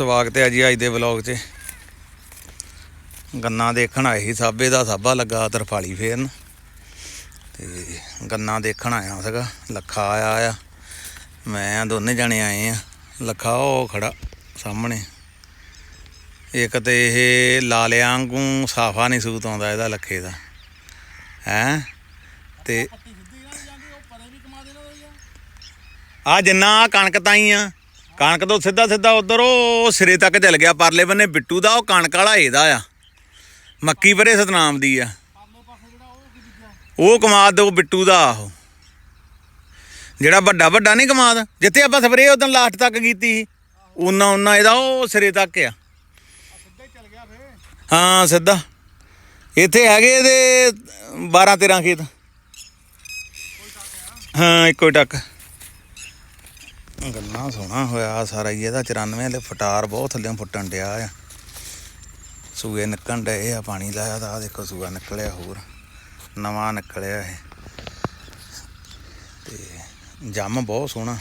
ਸਵਾਗਤ ਹੈ ਜੀ ਅੱਜ ਦੇ ਵਲੌਗ 'ਚ। ਗੰਨਾ ਦੇਖਣ ਆਏ ਸੀ ਸਾਬੇ ਦਾ, ਸਾਬਾ ਲੱਗਾ ਤਰਫਾਲੀ ਫੇਰਨ। ਤੇ ਗੰਨਾ ਦੇਖਣ ਆਇਆ ਸੀਗਾ, ਲੱਖਾ ਆਇਆ ਆ। ਮੈਂ ਦੋਨੇ ਜਣੇ ਆਏ ਆ। ਲੱਖਾ ਉਹ ਖੜਾ ਸਾਹਮਣੇ। ਇੱਕ ਤੇ ਇਹ ਲਾਲਿਆਂ ਵਾਂਗੂ ਸਾਫਾ ਨਹੀਂ ਸੂਤ ਆਉਂਦਾ ਇਹਦਾ ਲੱਖੇ ਦਾ। ਹੈ? ਤੇ ਆ ਜਿੰਨਾ ਕਣਕ ਤਾਈ ਆ ਕਣਕ ਤੋਂ ਸਿੱਧਾ ਸਿੱਧਾ ਉਧਰ ਉਹ ਸਿਰੇ ਤੱਕ ਚੱਲ ਗਿਆ, ਪਰਲੇ ਬੰਨੇ ਬਿੱਟੂ ਦਾ, ਉਹ ਕਣਕ ਵਾਲਾ ਇਹਦਾ ਆ। ਮੱਕੀ ਪਰੇ ਸਤਨਾਮ ਦੀ ਆ। ਉਹ ਕਮਾਦ ਉਹ ਬਿੱਟੂ ਦਾ ਆਹੋ ਜਿਹੜਾ ਵੱਡਾ ਵੱਡਾ ਨਹੀਂ ਕਮਾਦ, ਜਿੱਥੇ ਆਪਾਂ ਸਪਰੇ ਉਦੋਂ ਲਾਸਟ ਤੱਕ ਕੀਤੀ ਸੀ ਉਹਨਾਂ ਉਹਨਾਂ ਇਹਦਾ ਉਹ ਸਿਰੇ ਤੱਕ ਆ। ਹਾਂ, ਸਿੱਧਾ। ਇੱਥੇ ਹੈਗੇ ਇਹਦੇ 12 13 ਖੇਤ। ਹਾਂ, ਇੱਕੋ ਹੀ ਟੱਕ। ਗੱਲਾਂ ਸੋਹਣਾ ਹੋਇਆ ਸਾਰਾ ਹੀ, ਇਹਦਾ 94 ਵਾਲੇ ਫਟਾਰ ਬਹੁਤ ਥੱਲੇ ਫੁੱਟਣ ਡਿਆ ਆ। ਸੂਏ ਨਿਕਲਣ ਡਏ ਆ, ਪਾਣੀ ਲਾਇਆ ਤਾਂ ਆ ਦੇਖੋ ਸੂਆ ਨਿਕਲਿਆ ਹੋਰ, ਨਵਾਂ ਨਿਕਲਿਆ ਇਹ। ਤੇ ਜੰਮ ਬਹੁਤ ਸੋਹਣਾ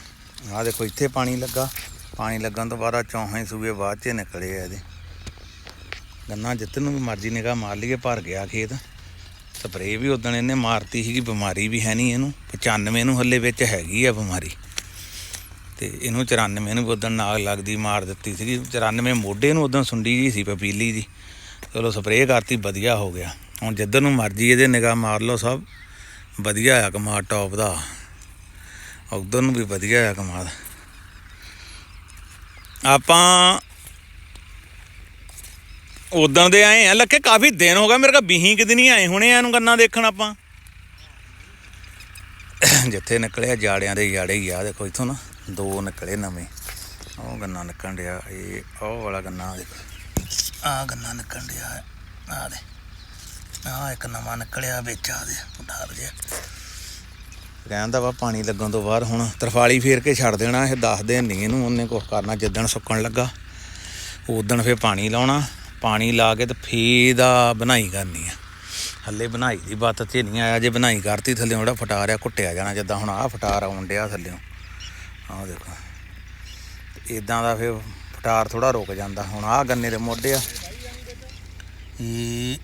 ਆ ਦੇਖੋ ਇੱਥੇ ਪਾਣੀ ਲੱਗਾ, ਪਾਣੀ ਲੱਗਣ ਤੋਂ ਬਾਅਦ ਚੌਹਾਂ ਸੂਏ ਬਾਅਦ ਚ ਨਿਕਲੇ ਆ ਇਹਦੇ। ਗੰਨਾ ਜਿੱਤ ਨੂੰ ਵੀ ਮਰਜ਼ੀ ਨਿਗਾਹ ਮਾਰ ਲਈਏ, ਭਰ ਗਿਆ ਖੇਤ। ਸਪਰੇਅ ਵੀ ਉਦੋਂ ਇਹਨੇ ਮਾਰਤੀ ਸੀਗੀ, ਬਿਮਾਰੀ ਵੀ ਹੈ ਨਹੀਂ ਇਹਨੂੰ 95 ਨੂੰ ਹੱਲੇ ਵਿੱਚ ਹੈਗੀ ਆ ਬਿਮਾਰੀ। ਤੇ ਇਹਨੂੰ 94 ਨੂੰ ਉਦੋਂ ਨਾਗ ਲੱਗਦੀ ਮਾਰ ਦਿੱਤੀ ਸੀਗੀ। 94 ਮੋਢੇ ਨੂੰ ਉਦੋਂ ਸੁੰਡੀ ਜੀ ਸੀ ਪਪੀਲੀ ਦੀ। ਚਲੋ ਸਪਰੇਅ ਕਰਤੀ, ਵਧੀਆ ਹੋ ਗਿਆ। ਹੁਣ ਜਿੱਧਰ ਨੂੰ ਮਰਜ਼ੀ ਇਹਦੇ ਨਿਗਾਹ ਮਾਰ ਲਓ ਸਭ। ਵਧੀਆ ਆ ਕਮਾਲ ਟੌਪ ਦਾ। ਉਧਰ ਨੂੰ ਵੀ ਵਧੀਆ ਆ ਕਮਾਦ ਆਪਾਂ ਉਦੋਂ ਦੇ ਆਏ ਆ। ਲੱਕੇ ਕਾਫੀ ਦਿਨ ਹੋ ਗਿਆ ਮੇਰੇ ਕਾ ਬੀਹੀ ਕਿਤੇ ਨਹੀਂ ਆਏ ਹੁਣੇ ਇਹਨੂੰ ਗੰਨਾ ਦੇਖਣ ਆਪਾਂ। ਜਿੱਥੇ ਨਿਕਲਿਆ, ਜਾੜਿਆਂ ਦੇ ਜਾੜੇ ਹੀ ਆ। ਦੇਖੋ ਇਥੋਂ ਨਾ। ਦੋ ਨਿਕਲੇ ਨਵੇਂ। ਉਹ ਗੰਨਾ ਨਿਕਲਣ ਡਿਆ। ਇਹ ਉਹ ਵਾਲਾ ਗੰਨਾ ਦੇਖੋ। ਆ ਗੰਨਾ ਨਿਕਲਣ ਡਿਆ ਆ ਦੇ ਆ ਇੱਕ ਨਵਾਂ ਨਿਕਲਿਆ ਵਿੱਚ ਆ ਦੇ ਉਠਾਰ ਜਿਆ ਕਹਿੰਦਾ ਵਾ, ਪਾਣੀ ਲੱਗਣ ਤੋਂ ਬਾਅਦ ਹੁਣ ਤਰਫਾਲੀ ਫੇਰ ਕੇ ਛੱਡ ਦੇਣਾ। ਇਹ ਦੱਸ ਦਿਨ ਨਹੀਂ ਇਹਨੂੰ, ਉਹਨੇ ਕੁਝ ਕਰਨਾ। ਜਿੱਦਣ ਸੁੱਕਣ ਲੱਗਾ, ਉਦਣ ਫੇਰ ਪਾਣੀ ਲਾਉਣਾ। ਪਾਣੀ ਲਾ ਕੇ ਤੇ ਫੇਰ ਦਾ ਬਣਾਈ ਕਰਨੀ ਆ। ਥੱਲੇ ਬਣਾਈ ਦੀ ਬਾਤ ਤੇ ਨਹੀਂ ਆਇਆ। ਜੇ ਬਣਾਈ ਕਰਤੀ, ਥੱਲੇ ਜਿਹੜਾ ਫਟਾਰ ਕੁੱਟਿਆ ਜਾਣਾ। ਜਿੱਦਾਂ ਹੁਣ ਆਹ ਫਟਾਰ ਆਉਣ ਡਿਆ ਥੱਲੇ ਆਹ ਦੇਖੋ। ਇਦਾਂ ਦਾ ਫਿਰ ਫਟਾਰ ਥੋੜਾ ਰੁਕ ਜਾਂਦਾ। ਹੁਣ ਆਹ ਗੰਨੇ ਦੇ ਮੋਢੇ ਆ। ਇਹ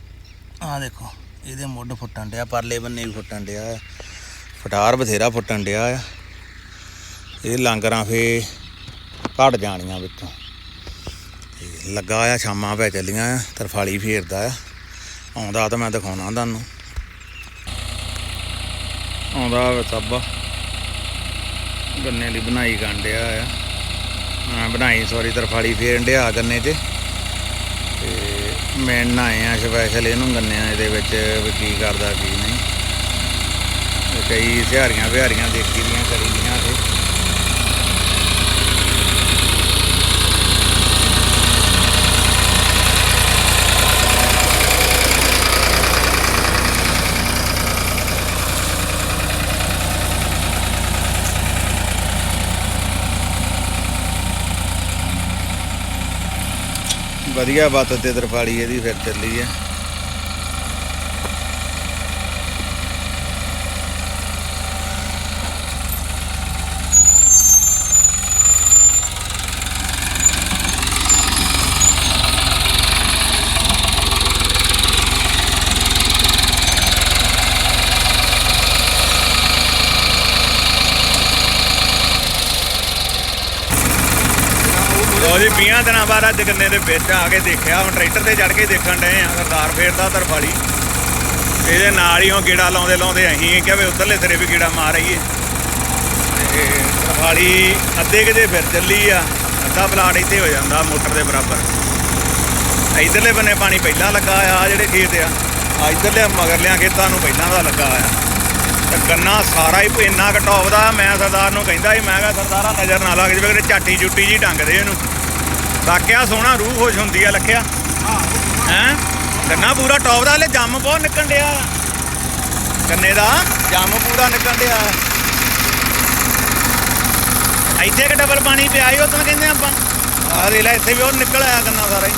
ਆਹ ਦੇਖੋ, ਇਹਦੇ ਮੁੱਢ ਫੁੱਟਣ ਡਿਆ, ਪਰਲੇ ਬੰਨੇ ਵੀ ਫੁੱਟਣ ਡਿਆ ਫਟਾਰ ਬਥੇਰਾ ਫੁੱਟਣ ਡਿਆ ਆ। ਇਹ ਲਾਂਗਰਾਂ ਫੇ ਘਟ ਜਾਣੀਆਂ ਵਿੱਚੋਂ। ਲੱਗਾ ਆ, ਸ਼ਾਮਾਂ ਪੈ ਚੱਲੀਆਂ ਆ, ਤਰਫਾਲੀ ਫੇਰਦਾ ਆ। ਆਉਂਦਾ ਤਾਂ ਮੈਂ ਦਿਖਾਉਣਾ ਤੁਹਾਨੂੰ। ਆਉਂਦਾ ਵਾ ਸੱਬਾ ਗੰਨੇ ਦੀ ਬਣਾਈ ਕਰਨ ਡਿਆ ਆ। ਹਾਂ, ਬਣਾਈ ਸੌਰੀ ਤਰਫਾਲੀ ਫੇਰਨ ਡਿਆ ਗੰਨੇ 'ਚ। ਤੇ ਮੈਂ ਆਏ ਆ ਸਪੈਸ਼ਲ ਇਹਨੂੰ ਗੰਨਿਆਂ ਇਹਦੇ ਵਿੱਚ ਵੀ ਕੀ ਕਰਦਾ ਕੀ ਨਹੀਂ। ਕਈ ਸਿਹਾਰੀਆਂ ਵਿਹਾਰੀਆਂ ਦੇਖੀ ਦੀਆਂ ਕਰੀ ਦੀਆਂ ਤੇ ਵਧੀਆ ਬੱਤ ਤੇ ਤਰਫਾਲੀ ਇਹਦੀ ਫਿਰ ਚੱਲੀ ਹੈ ਲੋ ਜੀ 20 ਦਿਨਾਂ ਬਾਅਦ ਅੱਜ ਗੰਨੇ ਦੇ ਵਿੱਚ ਆ ਕੇ ਦੇਖਿਆ, ਹੁਣ ਟਰੈਕਟਰ ਤੇ ਚੜ ਕੇ ਦੇਖਣ ਡਏ ਆ, ਸਰਦਾਰ ਫੇਰਦਾ ਤਰਫਾਲੀ। ਇਹਦੇ ਨਾਲ ਹੀ ਉਹ ਗੇੜਾ ਲਾਉਂਦੇ ਲਾਉਂਦੇ ਅਸੀਂ ਕਿਹਾ ਵੀ ਉਧਰਲੇ ਸਿਰੇ ਵੀ ਗੇੜਾ ਮਾਰ ਆਈਏ। ਤੇ ਤਰਫਾਲੀ ਅੱਧੇ ਕਿਤੇ ਫਿਰ ਚੱਲੀ ਆ, ਅੱਧਾ ਪਲਾਟ ਇੱਥੇ ਹੋ ਜਾਂਦਾ ਮੋਟਰ ਦੇ ਬਰਾਬਰ। ਇਧਰਲੇ ਬੰਨੇ ਪਾਣੀ ਪਹਿਲਾਂ ਲੱਗਾ ਆ ਜਿਹੜੇ ਖੇਤ ਆ ਆ ਇਧਰਲੇ ਮਗਰਲਿਆਂ ਖੇਤਾਂ ਨੂੰ ਪਹਿਲਾਂ ਦਾ ਲੱਗਾ ਆ। ਤੇ ਗੰਨਾ ਸਾਰਾ ਹੀ ਇੰਨਾ ਘਟਾਉ ਦਾ, ਮੈਂ ਸਰਦਾਰ ਨੂੰ ਕਹਿੰਦਾ ਸੀ, ਮੈਂ ਕਿਹਾ ਸਰਦਾਰਾ ਨਜ਼ਰ ਨਾ ਲੱਗ ਜਵੇ ਕਿਤੇ ਝਾਟੀ ਜੁੱਟੀ ਜੀ ਢੰਗਦੇ ਇਹਨੂੰ। ਵਾਕਿਆ ਸੋਹਣਾ ਰੂਹ ਖੁਸ਼ ਹੁੰਦੀ ਆ ਲੱਖਿਆ। ਹੈ? ਗੰਨਾ ਪੂਰਾ ਟੌਪ ਦਾ ਹਲੇ ਜੰਮ ਬਹੁਤ ਨਿਕਲਣ ਡਿਆ। ਗੰਨੇ ਦਾ ਜੰਮ ਪੂਰਾ ਨਿਕਲਣ ਡਿਆ। ਇੱਥੇ ਕਿ ਡਬਲ ਪਾਣੀ ਪਿਆ ਹੀ ਉਦੋਂ ਕਹਿੰਦੇ ਆਪਾਂ। ਆਹ ਦੇ ਲੈ, ਇੱਥੇ ਵੀ ਉਹ ਨਿਕਲ ਆਇਆ ਗੰਨਾ ਸਾਰਾ ਹੀ।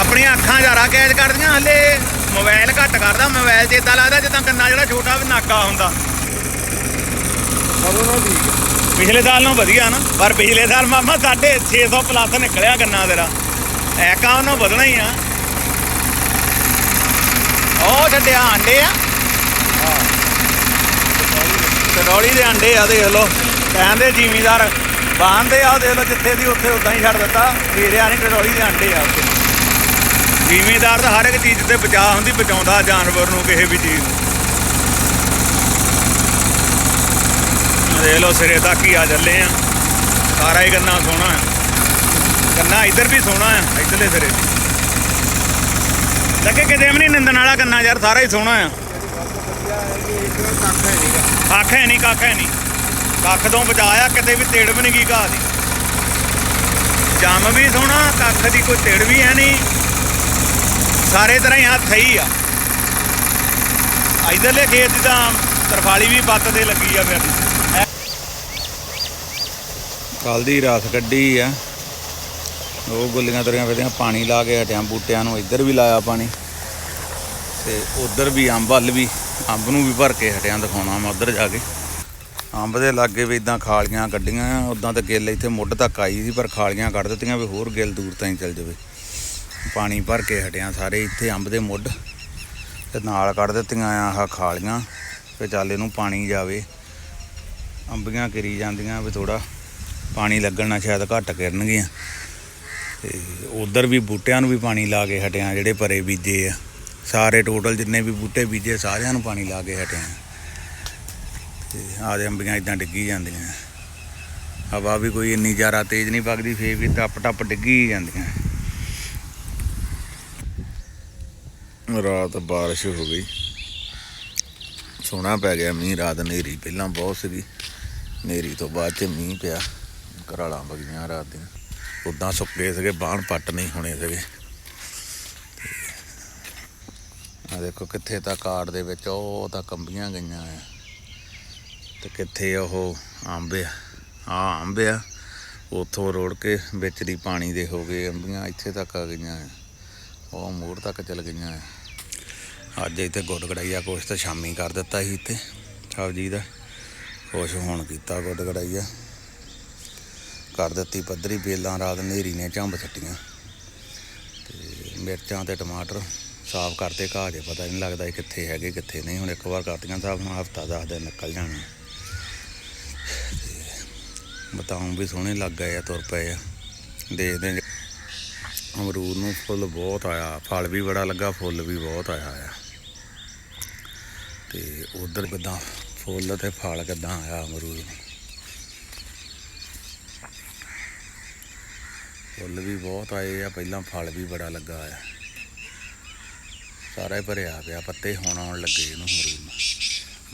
ਆਪਣੀਆਂ ਅੱਖਾਂ ਜ਼ਿਆਦਾ ਕੈਦ ਕਰਦੀਆਂ, ਹਲੇ ਮੋਬਾਈਲ ਘੱਟ ਕਰਦਾ ਮੋਬਾਈਲ 'ਚ ਇਦਾਂ ਲੱਗਦਾ ਜਿੱਦਾਂ ਕੰਨਾ ਜਿਹੜਾ ਛੋਟਾ ਨਾਕਾ ਹੁੰਦਾ। ਕਦੋਂ ਨਾ ਠੀਕ ਪਿਛਲੇ ਸਾਲ ਨਾਲੋਂ ਵਧੀਆ ਨਾ, ਪਰ ਪਿਛਲੇ ਸਾਲ ਮਾਮਾ ਸਾਡੇ 600 ਪਲੱਸ ਨਿਕਲਿਆ ਗੰਨਾ ਤੇਰਾ ਐਕਾ ਉਹਨੂੰ ਵਧਣਾ ਹੀ ਆ। ਉਹ ਛੱਡਿਆ ਆਂਡੇ ਆ। ਕਡੌਲੀ ਦੇ ਆਂਡੇ ਆ, ਦੇਖ ਲਓ। ਕਹਿੰਦੇ ਜ਼ਿਮੀਦਾਰ ਬਾਂਦੇ ਆ, ਦੇਖ ਲਓ ਜਿੱਥੇ ਦੀ ਉੱਥੇ ਉਦਾਂ ਹੀ ਛੱਡ ਦਿੱਤਾ। ਫੇਰਿਆ ਨਹੀਂ ਕਡੌਲੀ ਦੇ ਆਂਡੇ ਆ ਉੱਥੇ। ਜ਼ਿਮੀਦਾਰ ਤਾਂ ਹਰ ਇੱਕ ਚੀਜ਼ ਤੇ ਬਚਾ ਹੁੰਦੀ, ਬਚਾਉਂਦਾ ਜਾਨਵਰ ਨੂੰ, ਕਿਸੇ ਵੀ ਚੀਜ਼ ਨੂੰ। ਦੇਖ ਲਓ ਸਿਰੇ ਤੱਕ ਹੀ ਆ ਚੱਲੇ ਆ। ਸਾਰਾ ਹੀ ਗੰਨਾ ਸੋਹਣਾ ਆ। ਗੰਨਾ ਇੱਧਰ ਵੀ ਸੋਹਣਾ ਆ, ਇੱਧਰਲੇ ਸਿਰੇ ਵੀ। ਲੱਗੇ ਕਿਤੇ ਵੀ ਨਹੀਂ ਨਿੰਦਣ ਵਾਲਾ ਗੰਨਾ ਯਾਰ, ਸਾਰਾ ਹੀ ਸੋਹਣਾ ਆ। ਕੱਖ ਹੈ ਨਹੀਂ, ਕੱਖ ਹੈ ਨਹੀਂ। ਕੱਖ ਤੋਂ ਬਚਾਇਆ, ਕਿਤੇ ਵੀ ਤੇੜ ਵੀ ਨਹੀਂ ਗਈ ਘਾਹ ਦੀ। ਜੰਮ ਵੀ ਸੋਹਣਾ, ਕੱਖ ਦੀ ਕੋਈ ਤੇੜ ਵੀ ਹੈ ਨਹੀਂ। ਸਾਰੇ ਤਰ੍ਹਾਂ ਹੀ ਹੱਥ ਹੀ ਆ। ਇਧਰਲੇ ਖੇਤ ਦੀ ਤਾਂ ਤਰਫਾਲੀ ਵੀ ਬੱਤ ਤੇ ਲੱਗੀ ਆ ਫਿਰ। ਕੱਲ ਦੀ ਰਾਤ ਕੱਢੀ ਆ। ਉਹ ਗੁੱਲੀਆਂ ਤੁਰੀਆਂ ਫਿਰਦੀਆਂ, ਪਾਣੀ ਲਾ ਕੇ ਹਟਿਆ ਬੂਟਿਆਂ ਨੂੰ, ਇੱਧਰ ਵੀ ਲਾਇਆ ਪਾਣੀ। ਤੇ ਉਧਰ ਵੀ ਅੰਬ ਵੱਲ ਵੀ, ਅੰਬ ਨੂੰ ਵੀ ਭਰ ਕੇ ਹਟਿਆ ਦਿਖਾਉਣਾ ਮੈਂ ਉਧਰ ਜਾ ਕੇ। ਅੰਬ ਦੇ ਲਾਗੇ ਵੀ ਇਦਾਂ ਖਾਲੀਆਂ ਕੱਢੀਆਂ ਆ ਉਦਾਂ ਤਾਂ ਗਿੱਲ ਇੱਥੇ ਮੁੱਢ ਤੱਕ ਆਈ ਸੀ, ਪਰ ਖਾਲੀਆਂ ਕੱਢ ਦਿੱਤੀਆਂ ਵੀ ਹੋਰ ਗਿੱਲ ਦੂਰ ਤਾਈਂ ਚੱਲ ਜਾਵੇ। ਪਾਣੀ ਭਰ ਕੇ ਹਟਿਆ ਸਾਰੇ ਇੱਥੇ ਅੰਬ ਦੇ ਮੁੱਢ। ਤੇ ਨਾਲ ਕੱਢ ਦਿੱਤੀਆਂ ਆ ਆਹ ਖਾਲੀਆਂ ਤੇ ਚੱਲ ਇਹਨੂੰ ਪਾਣੀ ਜਾਵੇ। ਅੰਬੀਆਂ ਕਿਰੀ ਜਾਂਦੀਆਂ ਵੀ ਥੋੜਾ ਪਾਣੀ ਲੱਗਣ ਨਾਲ ਸ਼ਾਇਦ ਘੱਟ ਕਰਨਗੀਆਂ। ਤੇ ਉਧਰ ਵੀ ਬੂਟਿਆਂ ਨੂੰ ਵੀ ਪਾਣੀ ਲਾ ਕੇ ਹਟਿਆ, ਜਿਹੜੇ ਪਰੇ ਬੀਜੇ ਆ। ਸਾਰੇ ਟੋਟਲ ਜਿੰਨੇ ਵੀ ਬੂਟੇ ਬੀਜੇ, ਸਾਰਿਆਂ ਨੂੰ ਪਾਣੀ ਲਾ ਕੇ ਹਟਿਆ। ਤੇ ਆਦੇ ਅੰਬੀਆਂ ਇਦਾਂ ਡਿੱਗੀ ਜਾਂਦੀਆਂ। ਹਵਾ ਵੀ ਕੋਈ ਇੰਨੀ ਜ਼ਿਆਦਾ ਤੇਜ਼ ਨਹੀਂ ਵਗਦੀ, ਫੇਰ ਵੀ ਟੱਪ ਟੱਪ ਡਿੱਗੀ ਜਾਂਦੀਆਂ। ਰਾਤ ਬਾਰਿਸ਼ ਹੋ ਗਈ। ਸੋਹਣਾ ਪੈ ਗਿਆ ਮੀਂਹ, ਰਾਤ ਹਨੇਰੀ। ਪਹਿਲਾਂ ਬਹੁਤ ਸੀਗੀ, ਹਨੇਰੀ ਤੋਂ ਬਾਅਦ ਚ ਮੀਂਹ ਪਿਆ। ਘਰਾਲਾਂ ਵਗੀਆਂ ਰਾਤ ਦੀਆਂ। ਉਦਾਂ ਸੁੱਕੇ ਸੀਗੇ ਬਾਣ ਪੱਟ ਨਹੀਂ ਹੋਣੇ ਸੀਗੇ। ਆ ਦੇਖੋ ਕਿੱਥੇ ਤਾਂ ਕਾੜ ਦੇ ਵਿੱਚ, ਉਹ ਤਾਂ ਕੰਬੀਆਂ ਗਈਆਂ ਆ। ਤੇ ਕਿੱਥੇ ਉਹ ਅੰਬ ਆ? ਆ ਅੰਬ ਆ। ਉਥੋਂ ਰੋੜ ਕੇ ਵਿੱਚ ਦੀ ਪਾਣੀ ਦੇ ਹੋ ਗਏ, ਅੰਬੀਆਂ ਇੱਥੇ ਤੱਕ ਆ ਗਈਆਂ ਆ। ਉਹ ਮੋੜ ਤੱਕ ਚਲ ਗਈਆਂ ਆ। ਅੱਜ ਇੱਥੇ ਗੁੱਡ ਗੜਾਈਆ ਕੁਛ ਤਾਂ ਸ਼ਾਮੀ ਕਰ ਦਿੱਤਾ ਸੀ ਇੱਥੇ। ਸਬਜੀ ਦਾ ਕੁਛ ਹੁਣ ਕੀਤਾ ਗੁੱਡ ਗੜਾਈਆ ਕਰ ਦਿੱਤੀ, ਪੱਧਰੀ ਬੇਲਾਂ ਰਾਤ ਹਨੇਰੀ ਨੇ ਝੰਬ ਛੱਟੀਆਂ। ਤੇ ਮਿਰਚਾਂ ਤੇ ਟਮਾਟਰ ਸਾਫ਼ ਕਰਤੇ, ਘਾਹ ਜੇ ਪਤਾ ਨਹੀਂ ਲੱਗਦਾ ਕਿੱਥੇ ਹੈਗੇ, ਕਿੱਥੇ ਨਹੀਂ। ਹੁਣ ਇੱਕ ਵਾਰ ਕਰਤੀਆਂ ਸਾਫ਼, ਹੁਣ ਹਫਤਾ ਦਸ ਦਿਨ ਨਿਕਲ ਜਾਣਾ। ਤੇ ਬਤਾਉਂ ਵੀ ਸੋਹਣੇ ਲੱਗ ਗਏ ਆ, ਤੁਰ ਪਏ ਆ। ਦੇਖਦੇ ਅਮਰੂਦ ਨੂੰ ਫੁੱਲ ਬਹੁਤ ਆਇਆ, ਫਲ ਵੀ ਬੜਾ ਲੱਗਾ, ਫੁੱਲ ਵੀ ਬਹੁਤ ਆਇਆ ਆ। ਤੇ ਉਧਰ ਕਿਦਾਂ, ਫੁੱਲ ਤੇ ਫਲ ਕਿਦਾਂ ਆਇਆ ਅਮਰੂਦ ਨੂੰ? ਫੁੱਲ ਵੀ ਬਹੁਤ ਆਏ ਆ, ਪਹਿਲਾਂ ਫਲ ਵੀ ਬੜਾ ਲੱਗਾ ਆ। ਸਾਰਾ ਹੀ ਭਰਿਆ ਪਿਆ, ਪੱਤੇ ਹੁਣ ਆਉਣ ਲੱਗੇ ਇਹਨੂੰ ਅਮਰੂਦ ਨੂੰ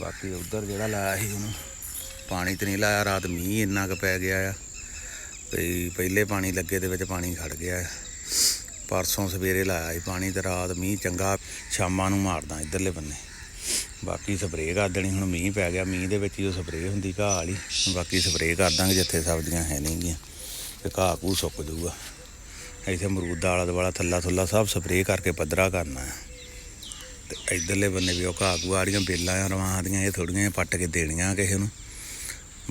ਬਾਕੀ ਉਧਰ ਜਿਹੜਾ ਲਾਇਆ ਸੀ ਉਹਨੂੰ, ਪਾਣੀ ਤੇ ਨਹੀਂ ਲਾਇਆ, ਰਾਤ ਮੀਂਹ ਇੰਨਾ ਕੁ ਪੈ ਗਿਆ ਆ। ਤੇ ਪਹਿਲੇ ਪਾਣੀ ਲੱਗੇ ਦੇ ਵਿੱਚ ਪਾਣੀ ਖੜ ਗਿਆ ਆ। ਪਰਸੋਂ ਸਵੇਰੇ ਲਾਇਆ ਸੀ ਪਾਣੀ ਤੇ ਰਾਤ ਮੀਂਹ ਚੰਗਾ, ਸ਼ਾਮਾਂ ਨੂੰ ਮਾਰਦਾ ਇਧਰਲੇ ਬੰਨੇ। ਬਾਕੀ ਸਪਰੇਅ ਕਰ ਦੇਣੀ, ਹੁਣ ਮੀਂਹ ਪੈ ਗਿਆ, ਮੀਂਹ ਦੇ ਵਿੱਚ ਹੀ ਉਹ ਸਪਰੇਅ ਹੁੰਦੀ ਘਾਹ ਵਾਲੀ। ਬਾਕੀ ਸਪਰੇਅ ਕਰ ਦਾਂਗੇ, ਜਿੱਥੇ ਸਬਜ਼ੀਆਂ ਹੈ ਨਹੀਂਗੀਆਂ ਤੇ ਘਾਹ ਘੂ ਸੁੱਕ ਜਾਊਗਾ। ਇੱਥੇ ਅਮਰੂਦ ਦਾ ਆਲਾ ਦੁਆਲਾ, ਥੱਲਾ ਥੱਲਾ ਸਭ ਸਪਰੇਅ ਕਰਕੇ ਪੱਧਰਾ ਕਰਨਾ ਹੈ। ਤੇ ਇਧਰਲੇ ਬੰਨੇ ਵੀ ਉਹ ਘਾਹ ਘੂ ਵਾਲੀਆਂ ਬੇਲਾਂ ਆ ਰਵਾਂ ਦੀਆਂ, ਇਹ ਥੋੜੀਆਂ ਜਿਹੀਆਂ ਪੱਟ ਕੇ ਦੇਣੀਆਂ ਕਿਸੇ ਨੂੰ।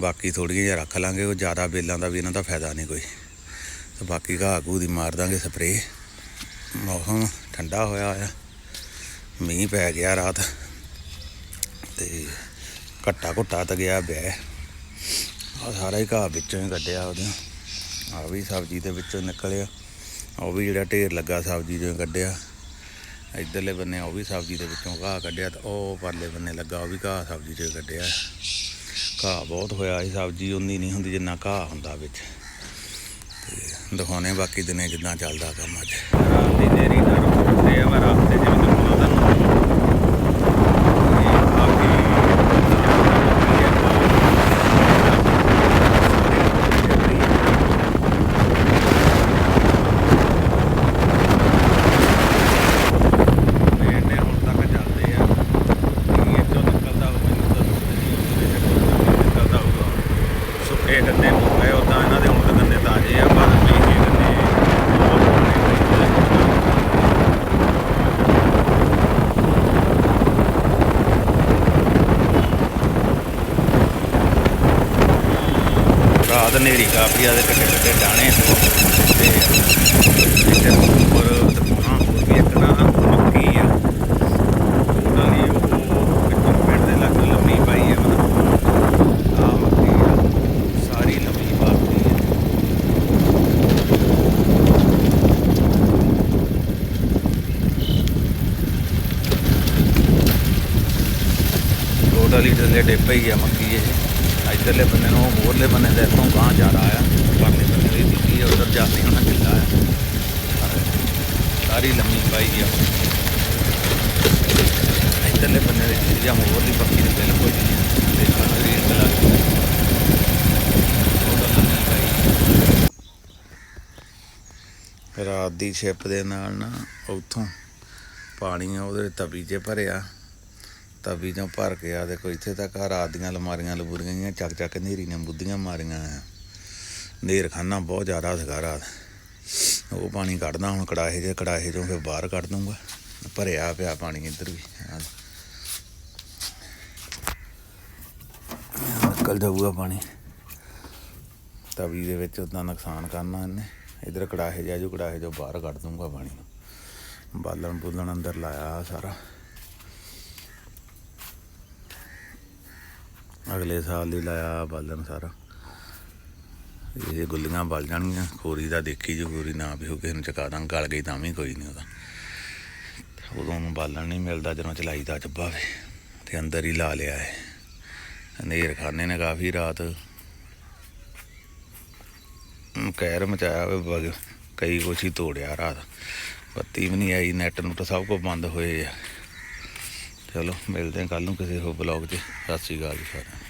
ਬਾਕੀ ਥੋੜੀਆਂ ਜਿਹਾ ਰੱਖ ਲਾਂਗੇ, ਉਹ ਜ਼ਿਆਦਾ ਬੇਲਾਂ ਦਾ ਵੀ ਇਹਨਾਂ ਦਾ ਫਾਇਦਾ ਨਹੀਂ ਕੋਈ। ਤੇ ਬਾਕੀ ਘਾਹ ਘੂ ਦੀ ਮਾਰ ਦਾਂਗੇ ਸਪਰੇਅ ਮੌਸਮ ਠੰਡਾ ਹੋਇਆ ਆ ਮੀਂਹ ਪੈ ਗਿਆ ਰਾਤ। ਤੇ ਘੱਟਾ ਘੁੱਟਾ ਤਾਂ ਗਿਆ ਬੈ ਆ ਸਾਰਾ ਹੀ ਘਾਹ ਵਿੱਚੋਂ ਹੀ ਕੱਢਿਆ ਉਹਦੇ। ਆ ਵੀ ਸਬਜ਼ੀ ਦੇ ਵਿੱਚੋਂ ਨਿਕਲਿਆ। ਉਹ ਵੀ ਜਿਹੜਾ ਢੇਰ ਲੱਗਾ ਸਬਜ਼ੀ ਚੋਂ ਕੱਢਿਆ। ਇਧਰਲੇ ਬੰਨੇ ਉਹ ਵੀ ਸਬਜ਼ੀ ਦੇ ਵਿੱਚੋਂ ਘਾਹ ਕੱਢਿਆ ਤਾਂ ਉਹ ਪਰਲੇ ਬੰਨੇ ਲੱਗਾ, ਉਹ ਵੀ ਘਾਹ ਸਬਜ਼ੀ ਚੋਂ ਕੱਢਿਆ। ਘਾਹ ਬਹੁਤ ਹੋਇਆ ਸੀ, ਸਬਜ਼ੀ ਉਨੀ ਨਹੀਂ ਹੁੰਦੀ ਜਿੰਨਾ ਘਾਹ ਹੁੰਦਾ ਵਿੱਚ। ਤੇ ਦਿਖਾਉਣੇ ਬਾਕੀ ਦਿਨੇ ਜਿੱਦਾਂ ਚੱਲਦਾ ਕੰਮ ਅੱਜ। ਰਾਤ ਦੀ ਦੇਰੀ ਨਾਲ ਉੱਤੇ ਆ ਮੈਂ ਰਾਸਤੇ ਜਿਵੇਂ ਦਿਖਾਉਣਾ ਤੁਹਾਨੂੰ ਸੁੱਕੇ ਗੰਨੇ ਹੋ ਉਦਾਂ ਇਹਨਾਂ ਦੇ ਹੁਣ ਤਾਂ ਗੰਨੇ ਤਾਜ਼ੇ ਆ, ਪਰ ਮੀਂਹ ਗੰਨੇ ਬਹੁਤ ਹੋਣੇ ਰਾਤ ਹਨੇਰੀ ਕਾਫੀ ਆ ਦੇ ਕੱਟੇ ਕੱਟੇ ਡਾਣੇ ਤੇ ਇੱਥੇ ਉੱਪਰ ਦਿਖਾਉਣਾ ਹੋਰ ਵੀ ਇੱਕ ਨਾ ਮੱਕੀ ਆ ਉਹਨਾਂ ਲਈ ਉਹ ਵਿੱਚੋਂ ਪਿੰਡ ਦੇ ਲੱਗ ਲੰਮੀ ਪਾਈ ਆ ਮਤਲਬ ਆ ਮੱਕੀ ਆ ਸਾਰੀ ਲੰਮੀ ਪਾਤੀ ਆ ਟੋਟਲੀ ਥੱਲੇ ਡਿੱਪ ਹੀ ਆ ਮੱਕੀ ਇਹ। ਇੱਧਰਲੇ ਬੰਨੇ ਨੂੰ ਹੋਰਲੇ ਬੰਨੇ ਦੇ ਇੱਥੋਂ ਗਾਂ ਜਾ ਰਹਾ ਆ। ਪਰਲੇ ਬੰਨੇ ਵੀ ਦਿੱਤੀ ਆ, ਉਧਰ ਜਾਂਦੀ ਹੋਣਾ ਕਿੱਲਾ ਆ। ਸਾਰੀ ਲੰਮੀ ਪਾਈ ਆ। ਇੱਧਰਲੇ ਬੰਨੇ ਦੇ ਜਾਂ ਹੋਰਲੀ ਪੱਕੀ ਦੇ ਬਿਲਕੁਲ ਨਹੀਂ ਆ। ਦੇਖਣ ਨੂੰ ਰਾਤ ਦੀ ਛਿਪ ਦੇ ਨਾਲ ਨਾ, ਉੱਥੋਂ ਪਾਣੀ ਆ ਉਹਦੇ ਤਵੀ 'ਚ ਭਰਿਆ। ਤਵੀ ਚੋਂ ਭਰ ਕੇ ਆ ਦੇਖੋ, ਇੱਥੇ ਤਾਂ ਘਰ ਰਾਤ ਦੀਆਂ ਅਲਮਾਰੀਆਂ ਲਬੂਰੀਆਂ ਗਈਆਂ ਚੱਕ ਚੱਕ ਹਨੇਰੀ ਨੇ ਬੁੱਧੀਆਂ ਮਾਰੀਆਂ ਆ। ਨੇਰ ਬਹੁਤ ਜ਼ਿਆਦਾ ਸੀਗਾ ਰਾਤ। ਉਹ ਪਾਣੀ ਕੱਢਦਾ, ਹੁਣ ਕੜਾਹੇ 'ਚ ਕੜਾਹੇ 'ਚੋਂ ਫਿਰ ਬਾਹਰ ਕੱਢ ਦੂੰਗਾ ਭਰਿਆ ਪਿਆ ਪਾਣੀ ਇੱਧਰ ਵੀ ਆਹ ਨਿਕਲ ਜਾਊਗਾ ਪਾਣੀ। ਤਵੀ ਦੇ ਵਿੱਚ ਉਦਾਂ ਨੁਕਸਾਨ ਕਰਨਾ ਇਹਨੇ। ਇਧਰ ਕੜਾਹੇ ਜਾ ਜੋ ਕੜਾਹੇ ਜੋ ਬਾਹਰ ਕੱਢ ਦੂੰਗਾ ਪਾਣੀ ਨੂੰ। ਬਾਲਣ ਬੁੱਲਣ ਅੰਦਰ ਲਾਇਆ ਸਾਰਾ। ਅਗਲੇ ਸਾਲ ਲਈ ਲਾਇਆ ਬਾਲਣ ਸਾਰਾ। ਇਹ ਗੁੱਲੀਆਂ ਬਲ ਜਾਣਗੀਆਂ, ਖੋਰੀ ਦਾ ਦੇਖੀ ਜੇ, ਖੋਰੀ ਨਾ ਵੀ ਹੋ ਕਿਸੇ ਨੂੰ ਚਕਾ ਦਾਂ ਗਲ ਗਈ ਤਾਂ ਵੀ ਕੋਈ ਨਹੀਂ ਉਹਦਾ। ਉਦੋਂ ਨੂੰ ਬਾਲਣ ਨਹੀਂ ਮਿਲਦਾ, ਜਦੋਂ ਚਲਾਈ ਦਾ ਚੱਬਾ ਵੇ, ਤੇ ਅੰਦਰ ਹੀ ਲਾ ਲਿਆ ਹੈ ਹਨੇਰ ਖਾਨੇ ਨੇ ਕਾਫੀ ਰਾਤ ਕਹਿਰ ਮਚਾਇਆ ਵੇ ਕਈ ਕੁਛ ਹੀ ਤੋੜਿਆ ਰਾਤ। ਬੱਤੀ ਵੀ ਨਹੀਂ ਆਈ, ਨੈਟ ਨੂੰ ਤਾਂ ਸਭ ਕੁਝ ਬੰਦ ਹੋਏ ਆ। ਚਲੋ ਮਿਲਦੇ ਹਾਂ ਕੱਲ ਨੂੰ ਕਿਸੇ ਹੋਰ ਬਲੌਗ 'ਚ। ਸਤਿ ਸ਼੍ਰੀ ਅਕਾਲ ਜੀ ਸਾਰਿਆਂ ਨੂੰ।